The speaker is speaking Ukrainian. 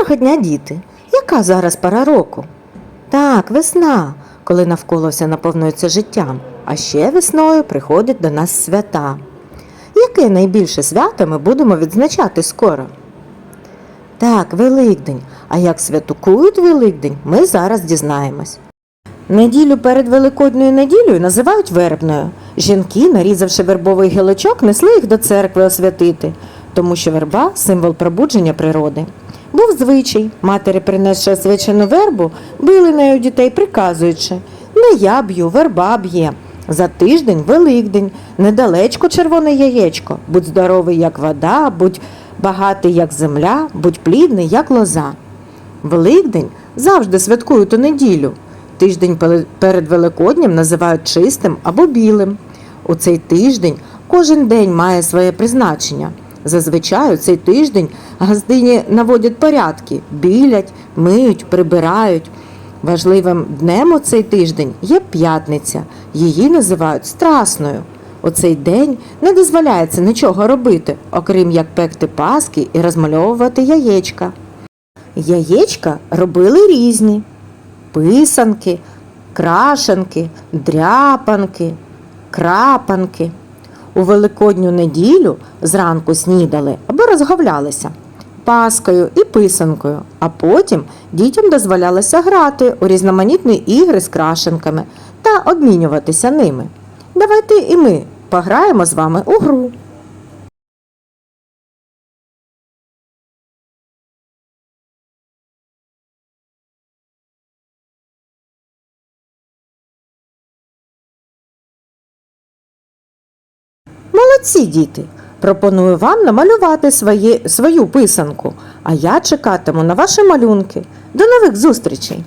Доброго дня, діти! Яка зараз пора року? Так, весна, коли навколо все наповнюється життям, а ще весною приходять до нас свята. Яке найбільше свято ми будемо відзначати скоро? Так, Великдень. А як святкують Великдень, ми зараз дізнаємось. Неділю перед Великодною неділею називають вербною. Жінки, нарізавши вербовий гілочок, несли їх до церкви освятити, тому що верба символ пробудження природи. Був звичай, матері, принесши освячену вербу, били нею дітей, приказуючи не я б'ю, верба б'є. За тиждень Великдень, недалечко червоне яєчко, будь здоровий, як вода, будь багатий, як земля, будь плідний, як лоза. Великдень завжди святкують у неділю. Тиждень перед Великоднем називають чистим або білим. У цей тиждень кожен день має своє призначення. Зазвичай у цей тиждень газдині наводять порядки, білять, миють, прибирають. Важливим днем у цей тиждень є п'ятниця. Її називають страсною. У цей день не дозволяється нічого робити, окрім як пекти паски і розмальовувати яєчка. Яєчка робили різні: писанки, крашанки, дряпанки, крапанки. У великодню неділю зранку снідали або розговлялися паскою і писанкою, а потім дітям дозволялося грати у різноманітні ігри з крашенками та обмінюватися ними. Давайте і ми пограємо з вами у гру. Молодці діти! Пропоную вам намалювати свої, свою писанку, а я чекатиму на ваші малюнки. До нових зустрічей!